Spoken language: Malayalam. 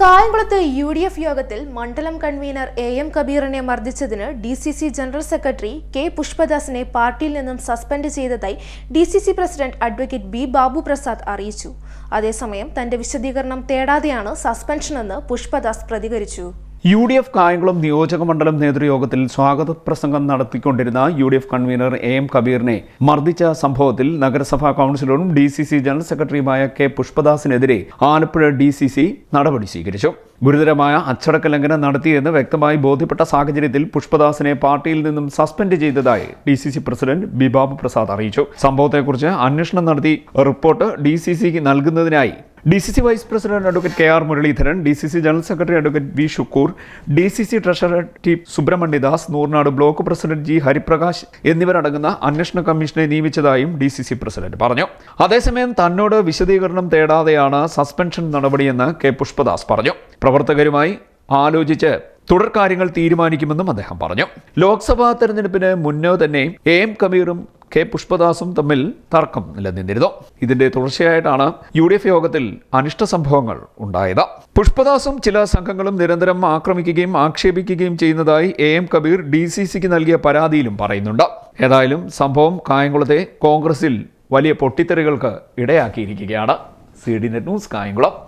കായംകുളത്ത് യു ഡി എഫ് യോഗത്തിൽ മണ്ഡലം കൺവീനർ എ എം കബീറിനെ മർദ്ദിച്ചതിന് D C C general secretary K പുഷ്പദാസിനെ പാർട്ടിയിൽ നിന്നും സസ്പെൻഡ് ചെയ്തതായി D C C president advocate B Babu Prasad അറിയിച്ചു. അതേസമയം തന്റെ വിശദീകരണം തേടാതെയാണ് സസ്പെൻഷനെന്ന് പുഷ്പദാസ് പ്രതികരിച്ചു. യു ഡി എഫ് കായംകുളം നിയോജക മണ്ഡലം നേതൃയോഗത്തിൽ സ്വാഗത പ്രസംഗം നടത്തിക്കൊണ്ടിരുന്ന U D F convenor A M കബീറിനെ മർദ്ദിച്ച സംഭവത്തിൽ നഗരസഭാ കൗൺസിലറും ഡി സി സി ജനറൽ സെക്രട്ടറിയുമായ കെ പുഷ്പദാസിനെതിരെ ആലപ്പുഴ ഡി സി സി നടപടി സ്വീകരിച്ചു. ഗുരുതരമായ അച്ചടക്ക ലംഘനം നടത്തിയെന്ന് വ്യക്തമായി ബോധ്യപ്പെട്ട സാഹചര്യത്തിൽ പുഷ്പദാസിനെ പാർട്ടിയിൽ നിന്നും സസ്പെൻഡ് ചെയ്തതായി D C C president Bibabu Prasad അറിയിച്ചു. സംഭവത്തെക്കുറിച്ച് അന്വേഷണം നടത്തി റിപ്പോർട്ട് ഡി സി സിക്ക് നൽകുന്നതിനായി D C C vice president advocate K R Muraleedharan D C C general secretary advocate V Shukkoor D C C treasurer T Subrahmanyadas Noornad block president G Hariprakash എന്നിവരടങ്ങുന്ന അന്വേഷണ കമ്മീഷനെ നിയമിച്ചതായും ഡി സി സി പ്രസിഡന്റ് പറഞ്ഞു. അതേസമയം തന്നോട് വിശദീകരണം തേടാതെയാണ് സസ്പെൻഷൻ നടപടിയെന്ന് കെ പുഷ്പദാസ് പറഞ്ഞു. പ്രവർത്തകരുമായി ആലോചിച്ച് തുടർ കാര്യങ്ങൾ തീരുമാനിക്കുമെന്നും അദ്ദേഹം പറഞ്ഞു. ലോക്സഭാ തെരഞ്ഞെടുപ്പിന് മുന്നേ തന്നെ എ എം കബീറും കെ പുഷ്പദാസും തമ്മിൽ തർക്കം നിലനിന്നിരുന്നു. ഇതിന്റെ തുടർച്ചയായിട്ടാണ് യു ഡി എഫ് യോഗത്തിൽ അനിഷ്ട സംഭവങ്ങൾ ഉണ്ടായത്. പുഷ്പദാസും ചില സംഘങ്ങളും നിരന്തരം ആക്രമിക്കുകയും ആക്ഷേപിക്കുകയും ചെയ്യുന്നതായി A M Kabir D C സിക്ക് നൽകിയ പരാതിയിലും പറയുന്നുണ്ട്. ഏതായാലും സംഭവം കായംകുളത്തെ കോൺഗ്രസിൽ വലിയ പൊട്ടിത്തെറികൾക്ക് ഇടയാക്കിയിരിക്കുകയാണ്. C D net news Kayamkulam.